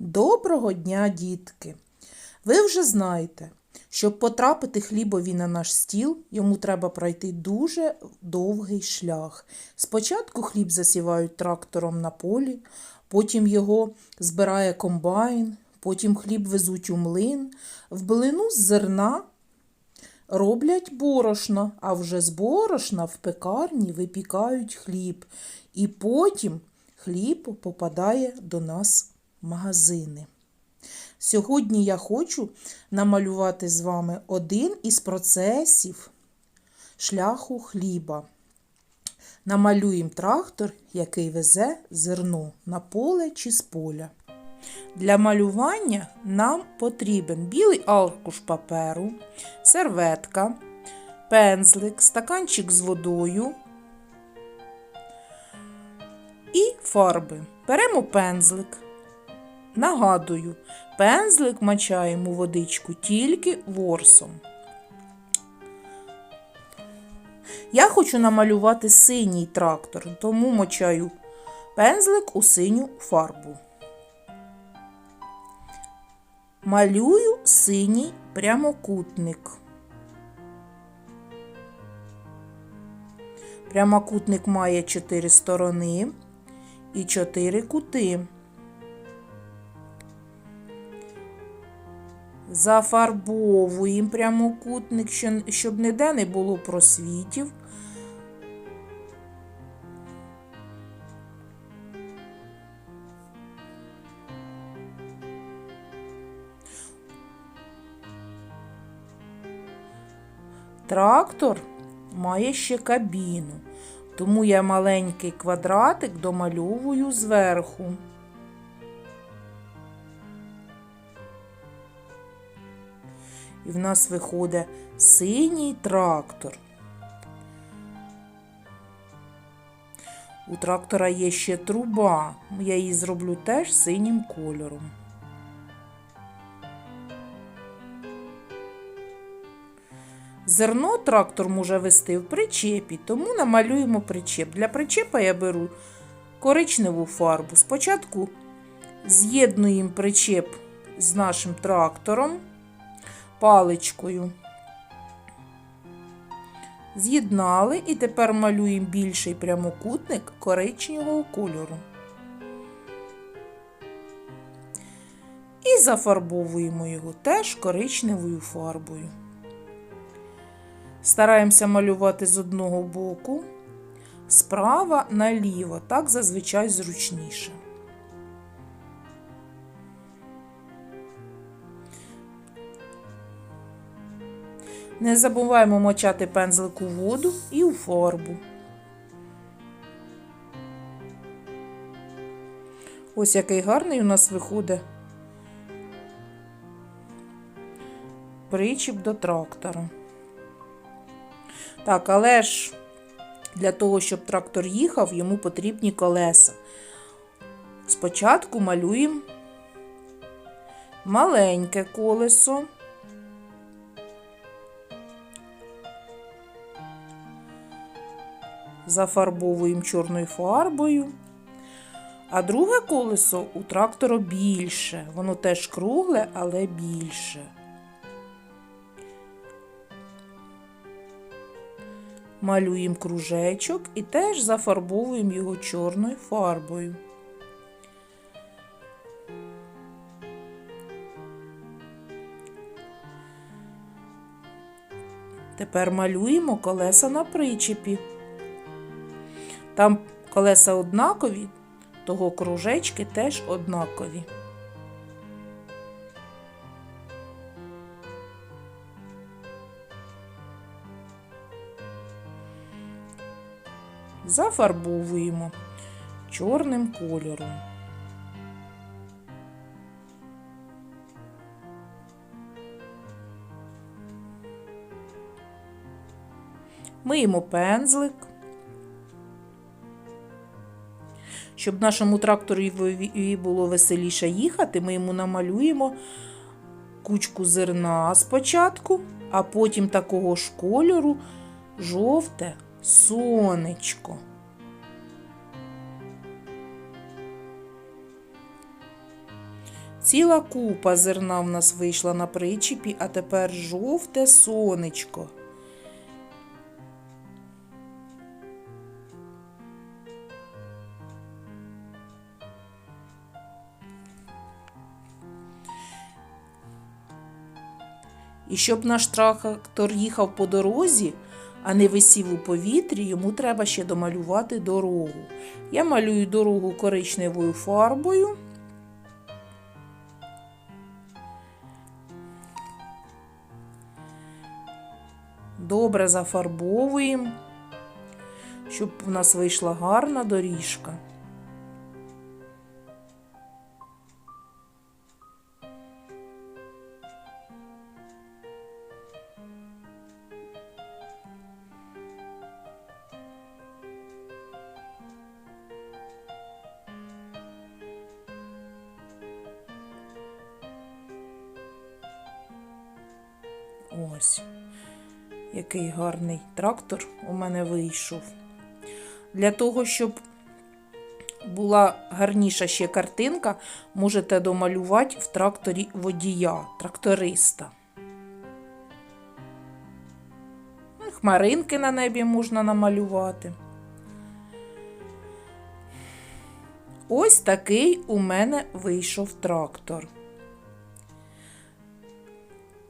Доброго дня, дітки! Ви вже знаєте, щоб потрапити хлібові на наш стіл, йому треба пройти дуже довгий шлях. Спочатку хліб засівають трактором на полі, потім його збирає комбайн, потім хліб везуть у млин, в блину з зерна роблять борошно, а вже з борошна в пекарні випікають хліб. І потім хліб попадає до нас магазини. Сьогодні я хочу намалювати з вами один із процесів шляху хліба. Намалюємо трактор, який везе зерно на поле чи з поля. Для малювання нам потрібен білий аркуш паперу, серветка, пензлик, стаканчик з водою і фарби. Беремо пензлик. Нагадую, пензлик мачаємо водичку тільки ворсом. Я хочу намалювати синій трактор, тому мочаю пензлик у синю фарбу. Малюю синій прямокутник. Прямокутник має чотири сторони і чотири кути. Зафарбовуємо прямокутник, щоб ніде не було просвітів. Трактор має ще кабіну, тому я маленький квадратик домальовую зверху. І в нас виходить синій трактор. У трактора є ще труба. Я її зроблю теж синім кольором. Зерно трактор може вести в причепі, тому намалюємо причеп. Для причепа я беру коричневу фарбу. Спочатку з'єднуємо причеп з нашим трактором паличкою. З'єднали і тепер малюємо більший прямокутник коричневого кольору. І зафарбовуємо його теж коричневою фарбою. Стараємося малювати з одного боку, справа наліво, так зазвичай зручніше. Не забуваємо мочати пензлик у воду і у фарбу. Ось який гарний у нас виходить причіп до трактора. Так, але ж для того, щоб трактор їхав, йому потрібні колеса. Спочатку малюємо маленьке колесо. Зафарбовуємо чорною фарбою. А друге колесо у трактора більше. Воно теж кругле, але більше. Малюємо кружечок і теж зафарбовуємо його чорною фарбою. Тепер малюємо колеса на причепі. Там колеса однакові, того кружечки теж однакові. Зафарбовуємо чорним кольором. Миємо пензлик. Щоб нашому тракторі було веселіше їхати, ми йому намалюємо кучку зерна спочатку, а потім такого ж кольору жовте сонечко. Ціла купа зерна в нас вийшла на причіпі, а тепер жовте сонечко. І щоб наш трактор їхав по дорозі, а не висів у повітрі, йому треба ще домалювати дорогу. Я малюю дорогу коричневою фарбою. Добре зафарбовуємо, щоб у нас вийшла гарна доріжка. Ось, який гарний трактор у мене вийшов. Для того, щоб була гарніша ще картинка, можете домалювати в тракторі водія, тракториста. Ну, Хмаринки на небі можна намалювати. Ось такий у мене вийшов трактор.